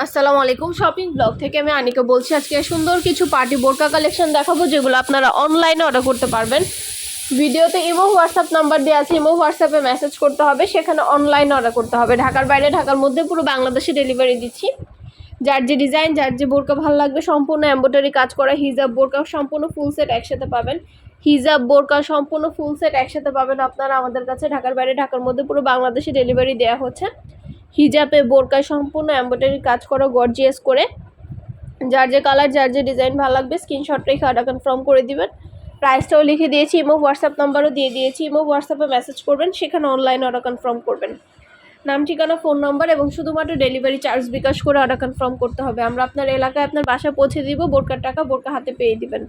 আসসালামু আলাইকুম shopping blog থেকে আমি আনিকা বলছি, আজকে সুন্দর কিছু পার্টি বোরকা কালেকশন দেখাবো, যেগুলো আপনারা অনলাইনে অর্ডার করতে পারবেন। ভিডিওতে ইমো, হোয়াটসঅ্যাপ নাম্বার দেওয়া আছে, ইমো, হোয়াটসঅ্যাপে মেসেজ করতে হবে, সেখানে অনলাইনে অর্ডার করতে হবে। ঢাকার বাইরে, ঢাকার মধ্যে পুরো বাংলাদেশে ডেলিভারি দিচ্ছি। যার যে ডিজাইন যার যে বোরকা ভালো লাগবে, সম্পূর্ণ এম্ব্রয়ডারি কাজ করা হিজাব বোরকা সম্পূর্ণ ফুল সেট একসাথে পাবেন। হিজাব বোরকা সম্পূর্ণ ফুল সেট একসাথে পাবেন আপনারা আমাদের কাছে। ঢাকার বাইরে, ঢাকার মধ্যে পুরো বাংলাদেশে ডেলিভারি দেওয়া হচ্ছে। হিজাবে, বোরকায় সম্পূর্ণ এম্ব্রয়ডারি কাজ করা গর্জিয়াস করে। যার যে কালার যার যে ডিজাইন ভালো লাগবে স্ক্রিনশট রেখে অর্ডার কনফার্ম করে দিবেন। প্রাইসটাও লিখে দিয়েছি ইমো হোয়াটসঅ্যাপ নাম্বারও দিয়ে দিয়েছি। ইমো হোয়াটসঅ্যাপে মেসেজ করবেন, সেখানে অনলাইন অর্ডার কনফার্ম করবেন। নাম, ঠিকানা ফোন নাম্বার এবং শুধুমাত্র ডেলিভারি চার্জ বিকাশ করে অর্ডার কনফার্ম করতে হবে। আমরা আপনার এলাকায় আপনার বাসায় পৌঁছে দিব, বোরকার টাকা বোরকা হাতে পেয়ে দিবেন।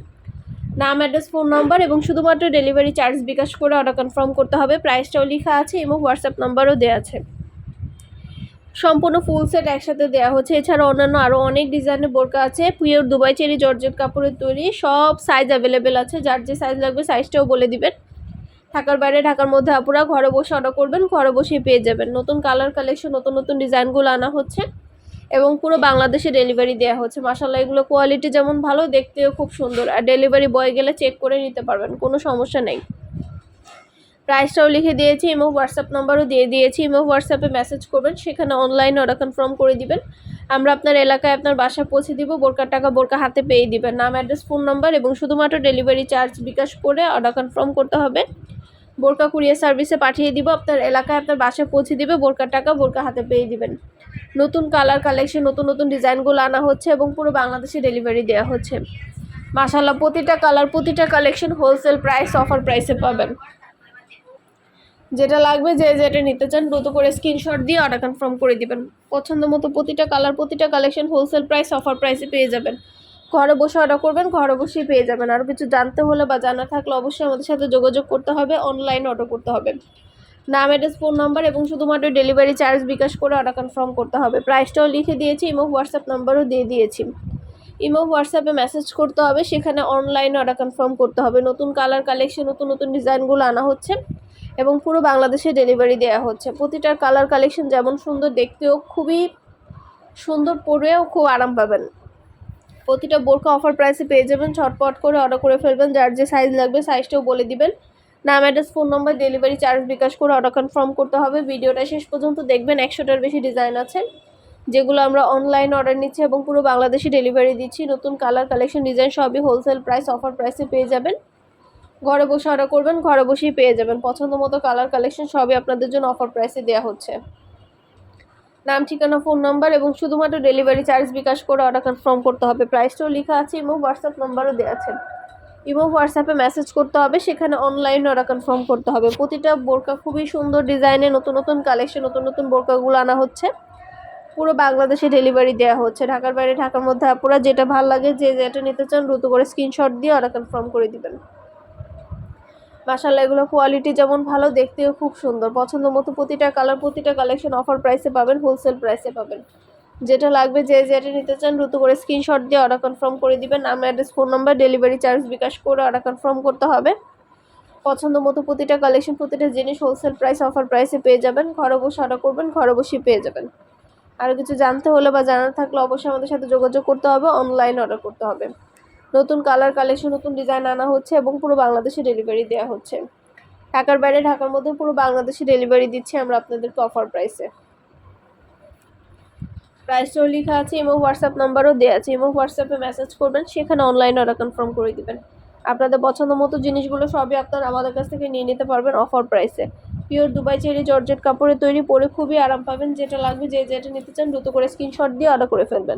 নাম অ্যাড্রেস ফোন নাম্বার এবং শুধুমাত্র ডেলিভারি চার্জ বিকাশ করে অর্ডার কনফার্ম করতে হবে। প্রাইসটাও লেখা আছে এবং হোয়াটসঅ্যাপ নাম্বারও দেওয়া আছে। সম্পূর্ণ ফুল সেট একসাথে দেওয়া হচ্ছে। এছাড়া অন্যান্য আরও অনেক ডিজাইনের বোরকা আছে। পিওর দুবাই চেরি জর্জেট কাপড়ের তৈরি। সব সাইজ অ্যাভেলেবেল আছে। যার যে সাইজ লাগবে সাইজটাও বলে দিবেন। ঢাকার বাইরে, ঢাকার মধ্যে আপুরা ঘরে বসে অর্ডার করবেন, ঘরে বসেই পেয়ে যাবেন। নতুন কালার কালেকশন নতুন নতুন ডিজাইনগুলো আনা হচ্ছে এবং পুরো বাংলাদেশে ডেলিভারি দেওয়া হচ্ছে। মাসাল্লাহ এগুলো কোয়ালিটি যেমন ভালো, দেখতেও খুব সুন্দর। আর ডেলিভারি বয় গেলে চেক করে নিতে পারবেন, কোনো সমস্যা নেই। প্রাইসটাও লিখে দিয়েছি ইমো হোয়াটসঅ্যাপ নাম্বারও দিয়ে দিয়েছি। ইমো হোয়াটসঅ্যাপে মেসেজ করবেন, সেখানে অনলাইনে অর্ডার কনফার্ম করে দিবেন। আমরা আপনার এলাকায় আপনার বাসা পৌঁছে দিব, বোরকার টাকা বোরকা হাতে পেয়ে দিবেন। নাম অ্যাড্রেস ফোন নাম্বার এবং শুধুমাত্র ডেলিভারি চার্জ বিকাশ করে অর্ডার কনফার্ম করতে হবে। বোরকা কুরিয়ার সার্ভিসে পাঠিয়ে দিব, আপনার এলাকায় আপনার বাসায় পৌঁছে দিবে, বোরকার টাকা বোরকা হাতে পেয়ে দিবেন। নতুন কালার কালেকশন নতুন নতুন ডিজাইনগুলো আনা হচ্ছে এবং পুরো বাংলাদেশে ডেলিভারি দেওয়া হচ্ছে। মাসাল্লাহ প্রতিটা কালার প্রতিটা কালেকশন হোলসেল প্রাইস অফার প্রাইসে পাবেন। যেটা লাগবে যে যেটা নিতে চান, দ্রুত করে স্ক্রিনশট দিয়ে অর্ডার কনফার্ম করে দিবেন। পছন্দ মতো প্রতিটা কালার প্রতিটা কালেকশন হোলসেল প্রাইস অফার প্রাইসে পেয়ে যাবেন। ঘরে বসে অর্ডার করবেন, ঘরে বসেই পেয়ে যাবেন। আরও কিছু জানতে হলে বা জানা থাকলে অবশ্যই আমাদের সাথে যোগাযোগ করতে হবে অনলাইন অর্ডার করতে হবে। নাম অ্যাড্রেস ফোন নাম্বার এবং শুধুমাত্র ডেলিভারি চার্জ বিকাশ করে অর্ডার কনফার্ম করতে হবে। প্রাইসটাও লিখে দিয়েছি ইমো হোয়াটসঅ্যাপ নাম্বারও দিয়ে দিয়েছি। ইমো হোয়াটসঅ্যাপে মেসেজ করতে হবে, সেখানে অনলাইন অর্ডার কনফার্ম করতে হবে। নতুন কালার কালেকশন নতুন নতুন ডিজাইনগুলো আনা হচ্ছে। এবং পুরো বাংলাদেশে ডেলিভারি দেওয়া হচ্ছে। প্রতিটার কালার কালেকশন যেমন সুন্দর দেখতেও খুবই সুন্দর, পরেও খুব আরাম পাবেন। প্রতিটা বোরকা অফার প্রাইসে পেয়ে যাবেন ছটপট করে অর্ডার করে ফেলবেন, যার যে সাইজ লাগবে সাইজটাও বলে দিবেন। নাম address phone number delivery charge bKash করে অর্ডার কনফার্ম করতে হবে। ভিডিওটা শেষ পর্যন্ত দেখবেন, একশোটার বেশি ডিজাইন আছে। যেগুলো আমরা অনলাইন অর্ডার নিচ্ছি এবং পুরো বাংলাদেশে ডেলিভারি দিচ্ছি। নতুন কালার কালেকশন ডিজাইন সবই হোলসেল প্রাইস অফার প্রাইসে পেয়ে যাবেন। ঘরে বসে অর্ডার করবেন, ঘরে বসেই পেয়ে যাবেন। পছন্দ মতো কালার কালেকশন সবই আপনাদের জন্য অফার প্রাইসে দেওয়া হচ্ছে। নাম, ঠিকানা ফোন নাম্বার এবং শুধুমাত্র ডেলিভারি চার্জ বিকাশ করে অর্ডার কনফার্ম করতে হবে। প্রাইসটাও লেখা আছে, ইমো হোয়াটসঅ্যাপ নাম্বারও দেওয়া আছে। ইমো হোয়াটসঅ্যাপে মেসেজ করতে হবে, সেখানে অনলাইন অর্ডার কনফার্ম করতে হবে। প্রতিটা বোরকা খুবই সুন্দর ডিজাইনে নতুন নতুন কালেকশন নতুন নতুন বোরকাগুলো আনা হচ্ছে। পুরো বাংলাদেশে ডেলিভারি দেওয়া হচ্ছে। ঢাকার বাইরে, ঢাকার মধ্যে আপুরা যেটা ভালো লাগে, যে যেটা নিতে চান, দ্রুত করে স্ক্রিনশট দিয়ে অর্ডার কনফার্ম করে দিবেন। মাসাল্লাহ এগুলো কোয়ালিটি যেমন ভালো, দেখতেও খুব সুন্দর। পছন্দ মতো প্রতিটা কালার প্রতিটা কালেকশন অফার প্রাইসে পাবেন হোলসেল প্রাইসে পাবেন। যেটা লাগবে যে যেটা নিতে চান, দ্রুত করে স্ক্রিনশট দিয়ে অর্ডার কনফার্ম করে দিবেন। নাম address phone number delivery charge bKash করে অর্ডার কনফার্ম করতে হবে। পছন্দ মতো প্রতিটা কালেকশন প্রতিটা জিনিস হোলসেল প্রাইস অফার প্রাইসে পেয়ে যাবেন। ঘরে বসে অর্ডার করবেন, ঘরে বসেই পেয়ে যাবেন। আরও কিছু জানতে হলে বা জানার থাকলে অবশ্যই আমাদের সাথে যোগাযোগ করতে হবে অনলাইন অর্ডার করতে হবে। নতুন কালার কালেকশন নতুন ডিজাইন আনা হচ্ছে এবং পুরো বাংলাদেশে ডেলিভারি দেওয়া হচ্ছে। ঢাকার বাইরে, ঢাকার মধ্যে পুরো বাংলাদেশে ডেলিভারি দিচ্ছি আমরা আপনাদেরকে অফার প্রাইসে প্রাইসটাও লেখা আছে এবং হোয়াটসঅ্যাপ নাম্বারও দেওয়া আছে। এবং হোয়াটসঅ্যাপে মেসেজ করবেন, সেখানে অনলাইন অর্ডার কনফার্ম করে দিবেন। আপনাদের পছন্দ মতো জিনিসগুলো সবই আপনারা আমাদের কাছ থেকে নিয়ে নিতে পারবেন অফার প্রাইসে পিওর দুবাই চেরি জর্জেট কাপড়ে তৈরি পরে খুবই আরাম পাবেন, যেটা লাগবে যে যেটা নিতে চান দ্রুত করে স্ক্রিনশট দিয়ে অর্ডার করে ফেলবেন।